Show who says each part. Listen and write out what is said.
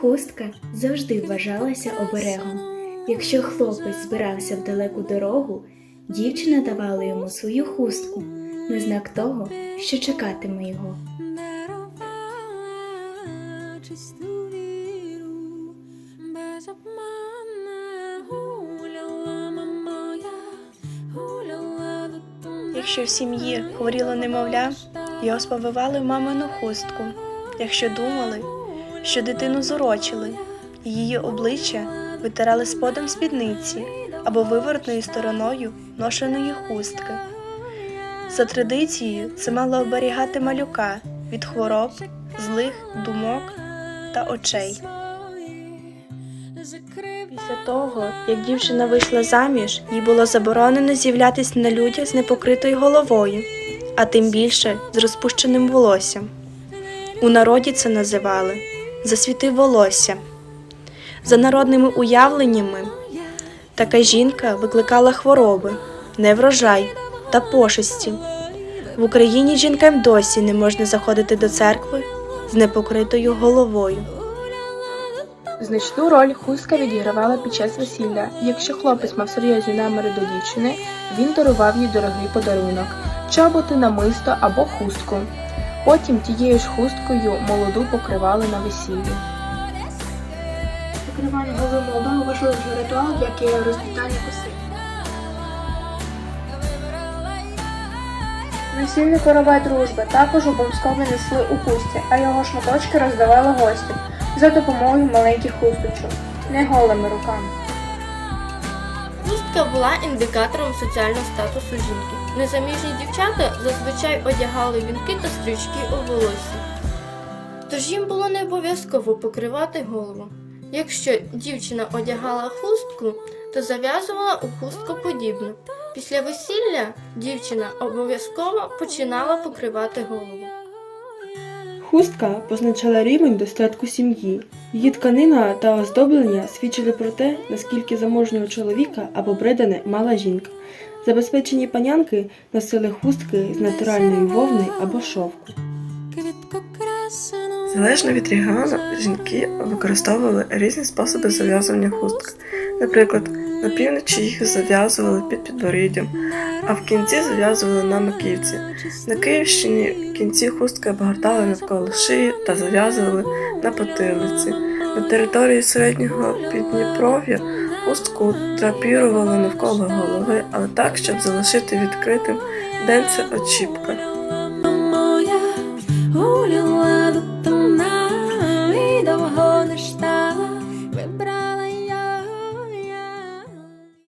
Speaker 1: Хустка завжди вважалася оберегом. Якщо хлопець збирався в далеку дорогу, дівчина давала йому свою хустку на знак того, що чекатиме його.
Speaker 2: Якщо в сім'ї хворіло немовля, його сповивали в мамину хустку, якщо думали, що дитину зорочили, її обличчя витирали сподом спідниці або виворотною стороною ношеної хустки. За традицією, це мало оберігати малюка від хвороб, злих думок та очей. Після того, як дівчина вийшла заміж, їй було заборонено з'являтися на людях з непокритою головою, а тим більше з розпущеним волоссям. У народі це називали засвіти волосся. За народними уявленнями, така жінка викликала хвороби, неврожай та пошесті. В Україні жінкам досі не можна заходити до церкви з непокритою головою.
Speaker 3: Значну роль хустка відігравала під час весілля. Якщо хлопець мав серйозні наміри до дівчини, він дарував їй дорогий подарунок чоботи, намисто або хустку. Потім тією ж хусткою молоду покривали на весіллі. Покривання голови молодого важливий ритуал, як і розплітання коси. Весільні корови дружби також обов'язково несли у хусті, а його шматочки роздавали гостям за допомогою маленьких хусточок, не голими руками.
Speaker 4: Хустка була індикатором соціального статусу жінки. Незаміжні дівчата зазвичай одягали вінки та стрічки у волосі. Тож їм було не обов'язково покривати голову. Якщо дівчина одягала хустку, то зав'язувала у хустку подібну. Після весілля дівчина обов'язково починала покривати голову.
Speaker 5: Хустка позначала рівень достатку сім'ї. Її тканина та оздоблення свідчили про те, наскільки заможнього чоловіка або бредане мала жінка. Забезпечені панянки носили хустки з натуральної вовни або шовку.
Speaker 2: Залежно від регіону, жінки використовували різні способи зав'язування хусток. Наприклад, на півночі їх зав'язували під підборіддям, а в кінці зав'язували на маківці. На Київщині в кінці хустки обгортали навколо шиї та зав'язували на потилиці. На території середнього підніпров'я хустку трапірували навколо голови, але так, щоб залишити відкритим денце очіпка. Моя гуляла до тона і довго не